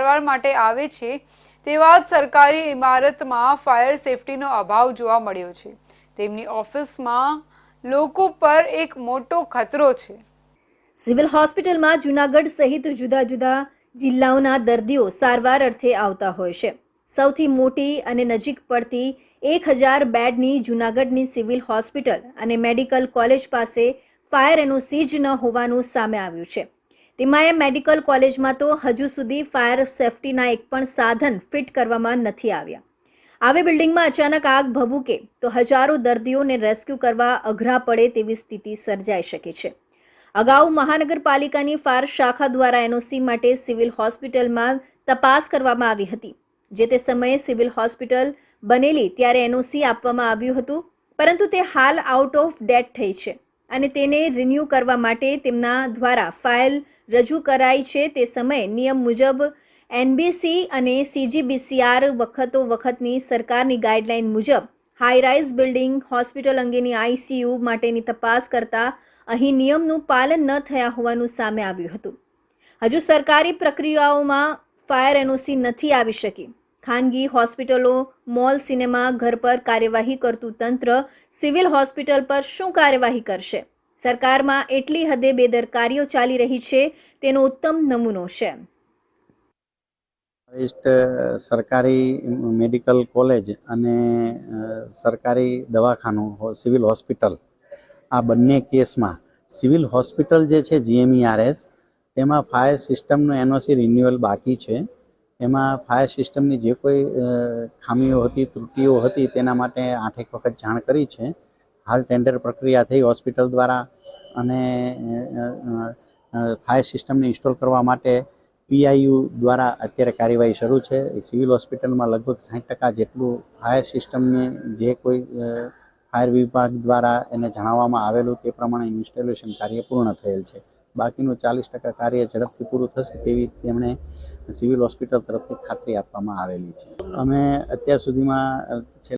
સારવાર માટે આવે છે તેવા જ સરકારી ઇમારતમાં ફાયર સેફટીનો અભાવ જોવા મળ્યો છે. તેમની ઓફિસમાં લોકો પર એક મોટો ખતરો છે. સિવિલ હોસ્પિટલમાં જૂનાગઢ સહિત જુદા જુદા જિલ્લાઓના દર્દીઓ સારવાર અર્થે આવતા હોય છે. સૌથી મોટી અને નજીક પડતી એક હજાર બેડની જૂનાગઢની સિવિલ હોસ્પિટલ અને મેડિકલ કોલેજ પાસે ફાયર એનઓસી જ ન હોવાનું સામે આવ્યું છે. તેમાં એ મેડિકલ કોલેજમાં તો હજુ સુધી ફાયર સેફટીના એક પણ સાધન ફિટ કરવામાં નથી આવ્યા. આવી બિલ્ડિંગમાં અચાનક આગ ભભૂકે તો હજારો દર્દીઓને રેસ્ક્યુ કરવા અઘરા પડે તેવી સ્થિતિ સર્જાઈ શકે છે. અગાઉ મહાનગરપાલિકાની ફાયર શાખા દ્વારા એનઓસી માટે સિવિલ હોસ્પિટલમાં તપાસ કરવામાં આવી હતી. જે તે સમયે સિવિલ હોસ્પિટલ બનેલી ત્યારે એનઓસી આપવામાં આવ્યું હતું, પરંતુ તે હાલ આઉટ ઓફ ડેટ થઈ છે. અને તેને રિન્યૂ કરવા માટે તેમના દ્વારા ફાઇલ રજૂ કરાઈ છે. તે સમયે નિયમ મુજબ એનબીસી અને સીજીબીસીઆર વખતો વખતની સરકારની ગાઈડલાઇન મુજબ હાઈરાઇઝ બિલ્ડિંગ હોસ્પિટલ અંગેની આઈસીયુ માટેની તપાસ કરતા અહીં નિયમનું પાલન ન થયા હોવાનું સામે આવ્યું હતું. હજુ સરકારી પ્રક્રિયાઓમાં ફાયર એનઓસી નથી આવી શકી. ખાનગી હોસ્પિટલો, મોલ, સિનેમા, ઘર પર કાર્યવાહી કરતું તંત્ર સિવિલ હોસ્પિટલ પર શું કાર્યવાહી કરશે? સરકારમાં એટલી હદે બેદરકારીઓ ચાલી રહી છે, તેનો ઉત્તમ નમૂનો છે. સરકારી મેડિકલ કોલેજ અને સરકારી દવાખાનું સિવિલ હોસ્પિટલ, આ બંને કેસમાં સિવિલ હોસ્પિટલ જે છે, જીએમઈઆરએસ, તેમાં ફાયર સિસ્ટમનું એનઓસી રિન્યુઅલ બાકી છે. એમાં ફાયર સિસ્ટમની જે કોઈ ખામીઓ હતી, ત્રુટીઓ હતી, તેના માટે આઠેક વખત જાણ કરી છે. હાલ ટેન્ડર પ્રક્રિયા થઈ હોસ્પિટલ દ્વારા અને ફાયર સિસ્ટમને ઇન્સ્ટોલ કરવા માટે પીઆઈયુ દ્વારા અત્યારે કાર્યવાહી શરૂ છે. સિવિલ હોસ્પિટલમાં લગભગ સાઠ ટકા જેટલું ફાયર સિસ્ટમને જે કોઈ ફાયર વિભાગ દ્વારા એને જણાવવામાં આવેલું તે પ્રમાણે ઇન્સ્ટોલેશન કાર્ય પૂર્ણ થયેલ છે. બાકીનું ચાલીસ ટકા કાર્ય ઝડપથી પૂરું થશે તેવી તેમણે સિવિલ હોસ્પિટલ તરફથી ખાતરી આપવામાં આવેલી છે. અમે અત્યાર સુધીમાં